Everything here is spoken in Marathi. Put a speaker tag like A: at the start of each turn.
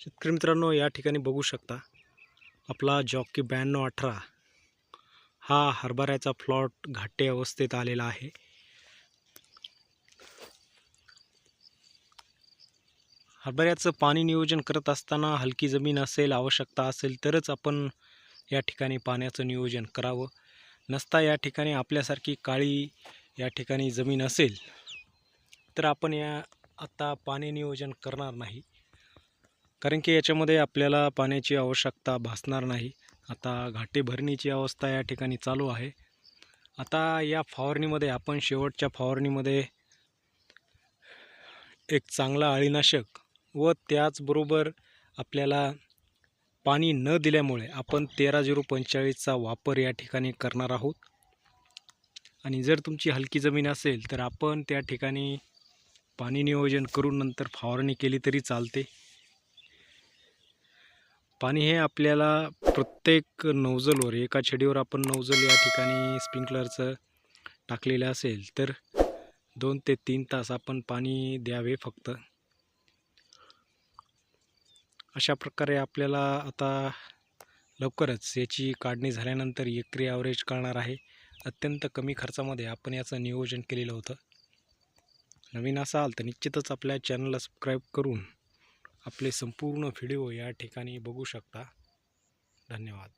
A: शेतकरी मित्रांनो या ठिकाणी बघू शकता आपला जॉकी ब्याण्णव अठरा हा हरभऱ्याचा प्लॉट घाटे अवस्थेत आलेला आहे. हरभऱ्याचं पाणी नियोजन करत असताना हलकी जमीन असेल आवश्यकता असेल तरच आपण या ठिकाणी पाण्याचं नियोजन करावं. नसता या ठिकाणी आपल्यासारखी काळी या ठिकाणी जमीन असेल तर आपण या आत्ता पाणी नियोजन करणार नाही. कारण की याच्यामध्ये आपल्याला पाण्याची आवश्यकता भासणार नाही. आता घाटे भरणीची अवस्था या ठिकाणी चालू आहे. आता या फवारणीमध्ये आपण शेवटच्या फवारणीमध्ये एक चांगला अळीनाशक व त्याचबरोबर आपल्याला पाणी न दिल्यामुळे आपण तेरा झिरो पंचेचाळीसचा वापर या ठिकाणी करणार आहोत. आणि जर तुमची हलकी जमीन असेल तर आपण त्या ठिकाणी पाणी नियोजन करून नंतर फवारणी केली तरी चालते. पाणी हे आपल्याला प्रत्येक नौजलवर एका छडीवर आपण नौजल या ठिकाणी स्प्रिंकलरचं टाकलेलं असेल तर दोन ते तीन तास आपण पाणी द्यावे फक्त. अशा प्रकारे आपल्याला आता लवकरच याची काढणी झाल्यानंतर एकरी ॲव्हरेज करणार आहे. अत्यंत कमी खर्चामध्ये आपण याचं नियोजन केलेलं होतं. नवीन असाल तर निश्चितच आपल्या चॅनलला सबस्क्राईब करून आपले संपूर्ण व्हिडिओ या ठिकाणी बघू शकता. धन्यवाद.